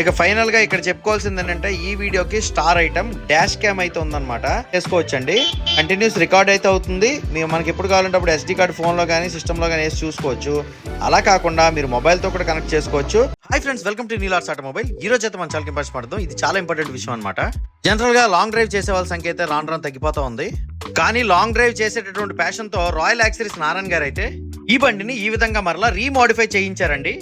ఇక ఫైనల్గా ఇక్కడ చెప్పుకోవాల్సింది ఏంటంటే ఈ వీడియోకి స్టార్ ఐటమ్ డాష్ క్యామ్ అయితే ఉందన్నమాట. చేసుకోవచ్చండి. కంటిన్యూస్ రికార్డ్ అయితే అవుతుంది. మీరు మనకి ఎప్పుడు కావాలంటే అప్పుడు ఎస్డి కార్డ్ ఫోన్లో కానీ సిస్టమ్లో కానీ వేసి చూసుకోవచ్చు. అలా కాకుండా మీరు మొబైల్తో కూడా కనెక్ట్ చేసుకోవచ్చు. Hi friends welcome to Neelars automobile ఈ రోజు అయితే మనం చాలా ఇంపార్టెంట్ పడతాం. ఇది చాలా ఇంపార్టెంట్ విషయం అనమాట జనరల్గా లాంగ్ డ్రైవ్ చేసే వాళ్ళ సంఖ్య అయితే రాను రాను తగ్గిపోతా ఉంది. కానీ లాంగ్ డ్రైవ్ చేసేటటువంటి ప్యాషన్తో రాయల్ యాక్సరీస్ నారాయణ గారు అయితే ఈ బండిని ఈ విధంగా మరలా రీమోడిఫై చేయించారండి.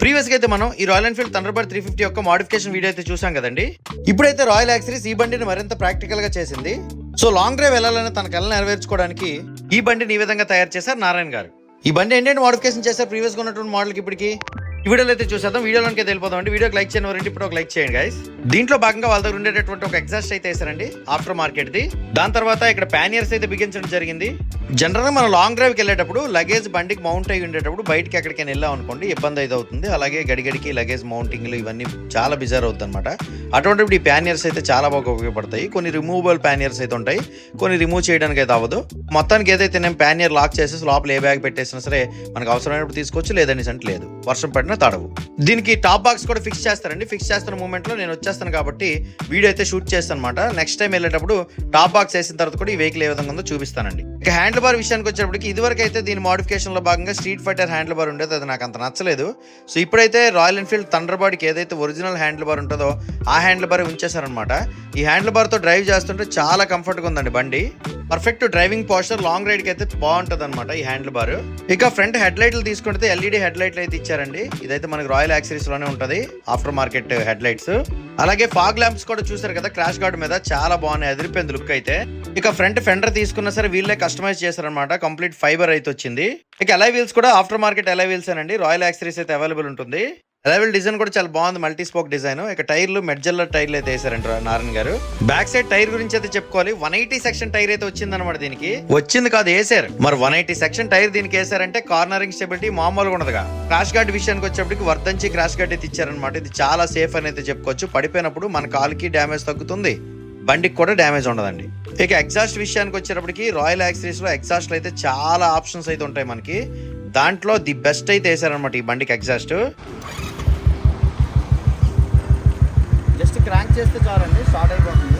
ప్రీవియస్గా అయితే మనం ఈ Royal Enfield Thunderbird three fifty యొక్క మోడిఫికేషన్ వీడియో అయితే చూసాం కదండి. ఇప్పుడైతే రాయల్ యాక్సరీస్ ఈ బండిని మరింత ప్రాక్టికల్గా చేసింది. సో లాంగ్ డ్రైవ్ వెళ్ళాలని తన కళ నెరవేర్చుకోవడానికి ఈ బండిని ఈ విధంగా తయారు చేశారు నారాయణ గారు. ఈ బండి ఏంటంటే మోడిఫికేషన్ చేశారు ప్రీవియస్గా ఉన్నటువంటి మోడల్కి ఇప్పటికి. వీడియోలో అయితే చూసేద్దాం. వీడియోలోకి వెళ్ళిపోదాం అండి. వీడియోకి లైక్ చేయని వారంటే ఇప్పుడు ఒక లైక్ చేయండి గైస్ దీంట్లో భాగంగా వాళ్ళ దగ్గర ఉండేటటువంటి ఒక ఎగ్జాస్ట్ అయితే వేసారండి ఆఫ్టర్ మార్కెట్ ది. దాని తర్వాత ఇక్కడ ప్యానియర్స్ అయితే బిగించడం జరిగింది. జనరల్గా మనం లాంగ్ డ్రైవ్కి వెళ్ళేటప్పుడు లగేజ్ బండికి మౌంట్ అయ్యి ఉండేటప్పుడు బయటకి ఎక్కడికైనా వెళ్ళాం అనుకోండి ఇబ్బంది అయితే అవుతుంది. అలాగే గడిగడికి లగేజ్ మౌంటింగ్లు ఇవన్నీ చాలా బిజార్ అవుతుంది అనమాట అటువంటిప్పుడు ఈ ప్యానియర్స్ అయితే చాలా బాగా ఉపయోగపడతాయి. కొన్ని రిమూవబుల్ ప్యానియర్స్ అయితే ఉంటాయి. కొన్ని రిమూవ్ చేయడానికి అయితే అవ్వదు. మొత్తానికి ఏదైతే నేను ప్యానియర్ లాక్ చేసేసి లోపల ఏ బ్యాగ్ పెట్టేసినా సరే మనకు అవసరమైనప్పుడు తీసుకోవచ్చు లేదని అంటే లేదు. వర్షం పడిన తడవు. దీనికి టాప్ బాక్స్ కూడా ఫిక్స్ చేస్తారండి. ఫిక్స్ చేస్తున్న మూమెంట్లో నేను వచ్చేస్తాను కాబట్టి వీడియో అయితే షూట్ చేస్తాను అనమాట నెక్స్ట్ టైం వెళ్ళేటప్పుడు టాప్ బాక్స్ వేసిన తర్వాత కూడా ఈ వెహికల్ ఏ విధంగా ఉందో చూపిస్తానండి. ఇక హ్యాండిల్ బార్ విషయానికి వచ్చేటప్పటికి ఇదివరకు అయితే దీని మోడిఫికేషన్లో భాగంగా స్ట్రీట్ ఫైటర్ హ్యాండిల్ బార్ ఉండేది. అది నాకు అంత నచ్చలేదు. సో ఇప్పుడైతే రాయల్ ఎన్ఫీల్డ్ థండర్ బార్డ్కి ఏదైతే ఒరిజినల్ హ్యాండిల్ బార్ ఉంటుందో ఆ హ్యాండిల్ బార్ ఉంచేశారనమాట ఈ హ్యాండిల్ బార్తో డ్రైవ్ చేస్తుంటే చాలా కంఫర్ట్గా ఉందండి బండి. పర్ఫెక్ట్ డ్రైవింగ్ పోస్టర్ లాంగ్ రైడ్కి అయితే బాగుంటుంది అనమాట ఈ హ్యాండిల్ బార్ ఇక ఫ్రంట్ హెడ్ లైట్లు తీసుకుంటే ఎల్ఈడి హెడ్ లైట్లు అయితే ఇచ్చారండి. ఇదైతే మనకి రాయల్ యాక్సరీస్లోనే ఆఫ్టర్ మార్కెట్ హెడ్ లైట్స్ అలాగే ఫాగ్ ల్యాంప్స్ కూడా చూసారు కదా క్రాష్ గార్డ్ మీద చాలా బాగున్నాయి అదిరిపోయింది లుక్ అయితే. ఇక ఫ్రంట్ ఫెండర్ తీసుకున్నా సరే వీళ్ళే కస్టమైజ్ చేశారనమాట కంప్లీట్ ఫైబర్ అయితే వచ్చింది. ఇక ఎలా వీల్స్ కూడా ఆఫ్టర్ మార్కెట్ ఎలా వీల్స్ అండి రాయల్ యాక్సరీస్ అయితే అవైలబుల్ ఉంటుంది. ఎలైవల్ డిజైన్ కూడా చాలా బాగుంది. మల్టీ స్పోక్ డిజైన్ ఇక టైర్లు మెడ్జల్ల టైర్లు అయితే వేసారంట నారాయణ గారు. బ్యాక్ సైడ్ టైర్ గురించి అయితే చెప్పుకోవాలి. వన్ ఎయిటీ సెక్షన్ టైర్ అయితే వచ్చింది అనమాట దీనికి. వచ్చింది కాదు వేసారు మరి వన్ ఎయిటీ సెక్షన్ టైర్ దీనికి వేసారంటే కార్నరింగ్ స్టెబిలిటీ మామూలుగా ఉండదుగా. క్రాష్ గార్డ్ విషయానికి వచ్చేప్పటికి వర్ధంచి క్రాష్ గార్డ్ అయితే ఇచ్చారనమాట ఇది చాలా సేఫ్ అని అయితే చెప్పుకోవచ్చు. పడిపోయినప్పుడు మన కాలుకి డ్యామేజ్ తగ్గుతుంది. బండికి కూడా డ్యామేజ్ ఉండదండి. ఇక ఎగ్జాస్ట్ విషయానికి వచ్చేటప్పటికి రాయల్ యాక్సరీస్లో ఎగ్జాస్ట్ అయితే చాలా ఆప్షన్స్ అయితే ఉంటాయి మనకి. దాంట్లో ది బెస్ట్ అయితే వేసారనమాట ఈ బండికి ఎగ్జాస్ట్ జస్ట్ క్రాంక్ చేస్తే చాలండి స్టార్ట్ అయిపోతుంది.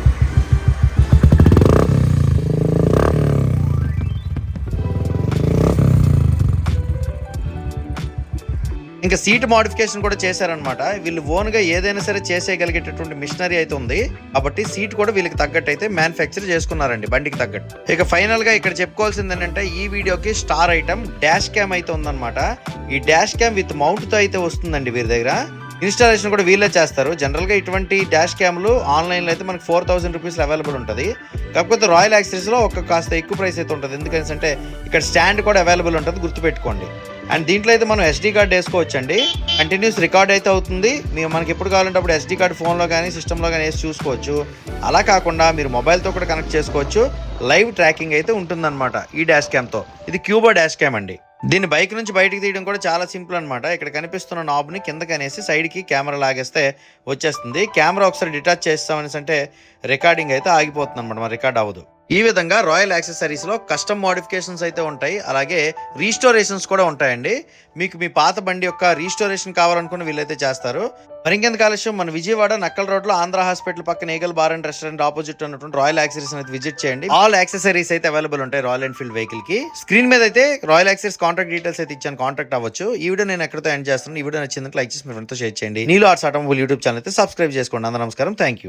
ఇంకా సీట్ మోడిఫికేషన్ కూడా చేశారనమాట వీళ్ళు ఓన్గా ఏదైనా సరే చేసేయగలిగేటటువంటి మిషనరీ అయితే ఉంది. కాబట్టి సీట్ కూడా వీళ్ళకి తగ్గట్టు అయితే మ్యానుఫ్యాక్చర్ చేసుకున్నారండి బండికి తగ్గట్టు. ఇక ఫైనల్గా ఇక్కడ చెప్పుకోవాల్సింది ఏంటంటే ఈ వీడియోకి స్టార్ ఐటమ్ డాష్ క్యామ్ అయితే ఉందన్నమాట. ఈ డాష్ క్యామ్ విత్ మౌంట్తో అయితే వస్తుందండి వీరి దగ్గర. ఇన్స్టాలేషన్ కూడా వీళ్ళే చేస్తారు. జనరల్గా ఇటువంటి డాష్ క్యామ్లు ఆన్లైన్లో అయితే మనకి ఫోర్ థౌసండ్ రూపీస్ అవైలబుల్ ఉంటుంది. కాకపోతే రాయల్ యాక్సెస్లో ఒక కాస్త ఎక్కువ ప్రైస్ అయితే ఉంటుంది. ఎందుకంటే అంటే ఇక్కడ స్టాండ్ కూడా అవైలబుల్ ఉంటుంది. గుర్తుపెట్టుకోండి. అండ్ దీంట్లో అయితే మనం ఎస్డి కార్డ్ వేసుకోవచ్చు అండి కంటిన్యూస్ రికార్డ్ అయితే అవుతుంది. మీరు మనకి ఎప్పుడు కావాలంటే అప్పుడు ఎస్డి కార్డ్ ఫోన్లో కానీ సిస్టంలో కానీ వేసి చూసుకోవచ్చు. అలా కాకుండా మీరు మొబైల్తో కూడా కనెక్ట్ చేసుకోవచ్చు. లైవ్ ట్రాకింగ్ అయితే ఉంటుందన్నమాట ఈ డాష్ క్యామ్తో. ఇది క్యూబా డాష్ క్యామ్ అండి. దీన్ని బైక్ నుంచి బయటకు తీయడం కూడా చాలా సింపుల్ అనమాట ఇక్కడ కనిపిస్తున్న నాబ్ని కిందకి అనేసి సైడ్కి కెమెరా లాగేస్తే వచ్చేస్తుంది. కెమెరా ఒకసారి డిటాచ్ చేస్తామనేసి అంటే రికార్డింగ్ అయితే ఆగిపోతుంది అనమాట మరి రికార్డ్ అవ్వదు. ఈ విధంగా రాయల్ యాక్సెసరీస్లో కస్టమ్ మోడిఫికేషన్స్ అయితే ఉంటాయి. అలాగే రీస్టోరేషన్స్ కూడా ఉంటాయండి. మీకు మీ పాత బండి యొక్క రీస్టోరేషన్ కావాలనుకున్న వీళ్ళైతే చేస్తారు. మరి కాలుష్యం? మన విజయవాడ నక్కల్ రోడ్లో ఆంధ్ర హాస్పిటల్ పక్కన eagle bar and restaurant opposite ఉన్నటువంటి రాయల్ యాక్సెసరీస్ అయితే విజిట్ చేయండి. ఆల్ యాక్సెసరీస్ అయితే అవైలబుల్ ఉంటాయి రాయల్ ఎన్ఫీల్డ్ వెహికల్కి స్క్రీన్ మీద అయితే రాయల్ యాక్సెస్ కాంటాక్ట్ డీటెయిల్స్ అయితే ఇచ్చాను. కాంటాక్ట్ అవ్వచ్చు. ఈ వీడియో నేను ఎక్కడితో ఎండ్ చేస్తాను ఈ వీడియో నచ్చిందంటే లైక్ చేసి మీ ఫ్రెండ్తో షేర్ చేయండి. Neelo arts automobile YouTube channel అయితే సబ్స్క్రైబ్ చేసుకోండి. అందరూ నమస్కారం. Thank you